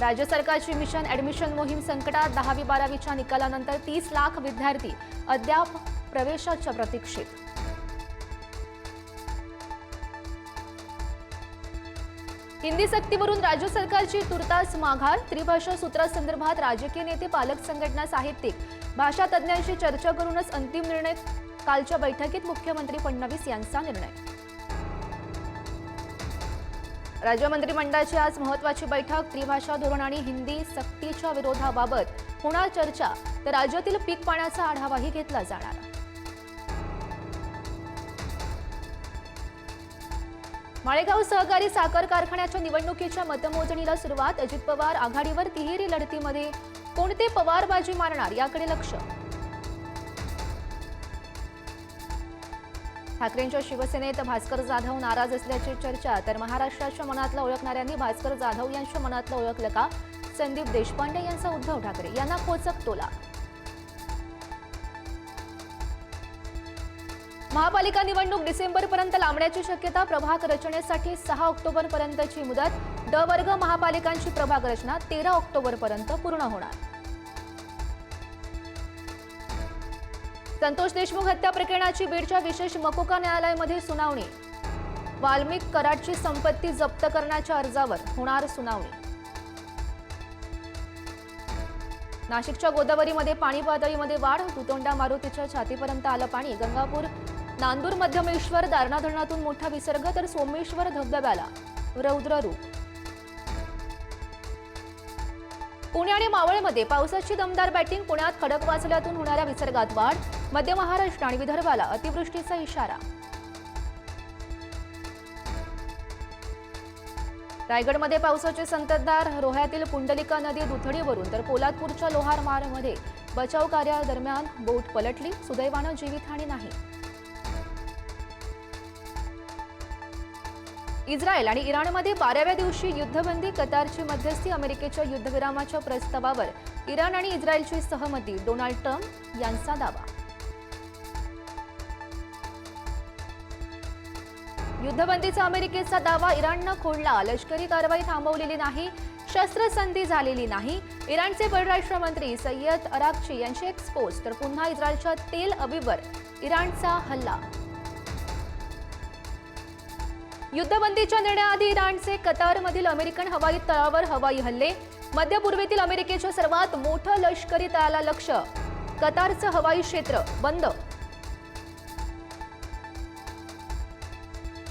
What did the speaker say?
राज्य सरकारची mission admission मोहीम संकटात दहावी बारावीच्या निकालानंतर तीस लाख विद्यार्थी अद्याप प्रवेशाच्या प्रतीक्षेत. हिंदी सक्तीवरून राज्य सरकारची तुर्तास माघार त्रिभाषा सूत्रासंदर्भात राजकीय नेते पालक संघटना साहित्यिक भाषा तज्ज्ञांशी चर्चा करूनच अंतिम निर्णय कालच्या बैठकीत मुख्यमंत्री फडणवीस यांचा निर्णय. राज्य मंत्रिमंडळाची आज महत्वाची बैठक त्रिभाषा धोरण आणि हिंदी सक्तीच्या विरोधाबाबत होणार चर्चा तर राज्यातील पीक पाण्याचा आढावाही घेतला जाणार माळेगाव सहकारी साखर कारखान्याच्या निवडणुकीच्या मतमोजणीला सुरुवात अजित पवार आघाडीवर तिहेरी लढतीमध्ये कोणते पवारबाजी मारणार याकडे लक्ष? ठाकरेंच्या शिवसेनेत भास्कर जाधव नाराज असल्याची चर्चा तर महाराष्ट्राच्या मनातलं ओळखणाऱ्यांनी भास्कर जाधव यांच्या मनातलं ओळखलं का? संदीप देशपांडे यांचा उद्धव ठाकरे यांना पोचक टोला. महापालिका निवडणूक डिसेंबरपर्यंत लांबण्याची शक्यता प्रभाग रचनेसाठी सहा ऑक्टोबर पर्यंतची मुदत ड वर्ग महापालिकांची प्रभाग रचना तेरा ऑक्टोबर पर्यंत पूर्ण होणार. संतोष देशमुख हत्या प्रकरणाची बीडच्या विशेष मकोका न्यायालयामध्ये सुनावणी. वाल्मिक कराडची संपत्ती जप्त करण्याच्या अर्जावर होणार सुनावणी. नाशिकच्या गोदावरीमध्ये पाणी पातळीमध्ये वाढ तुतोंडा मारुतीच्या छातीपर्यंत आलं पाणी गंगापूर नांदूर मध्यमेश्वर दारणा धरणातून मोठा विसर्ग तर सोमेश्वर धबधब्याला रौद्ररूप पुणे आणि मावळमध्ये पावसाची दमदार बॅटिंग पुण्यात खडकवासल्यातून होणाऱ्या विसर्गात वाढ मध्य महाराष्ट्र आणि विदर्भाला अतिवृष्टीचा इशारा. रायगडमध्ये पावसाची संततधार रोह्यातील पुंडलिका नदी दुथडीवरून तर पोलादपूरच्या लोहार मार्गमध्ये बचाव कार्यादरम्यान बोट पलटली सुदैवानं जीवितहानी नाही. इस्रायल आणि इराणमध्ये बाराव्या दिवशी युद्धबंदी कतारची मध्यस्थी अमेरिकेच्या युद्धविरामाच्या प्रस्तावावर इराण आणि इस्रायलची सहमती डोनाल्ड ट्रम्प यांचा दावा. युद्धबंदीचा अमेरिकेचा दावा इराणनं खोडला. लष्करी कारवाई थांबवलेली नाही शस्त्रसंधी झालेली नाही. इराणचे परराष्ट्र मंत्री सय्यद अराकची यांची एक्सपोज तर पुन्हा इस्रायलच्या तेल अबीवर इराणचा हल्ला. युद्धबंदीच्या निर्णयाआधी इराणचे कतारमधील अमेरिकन हवाई तळावर हवाई हल्ले मध्य पूर्वेतील अमेरिकेच्या सर्वात मोठं लष्करी तळाला लक्ष कतारचं हवाई क्षेत्र बंद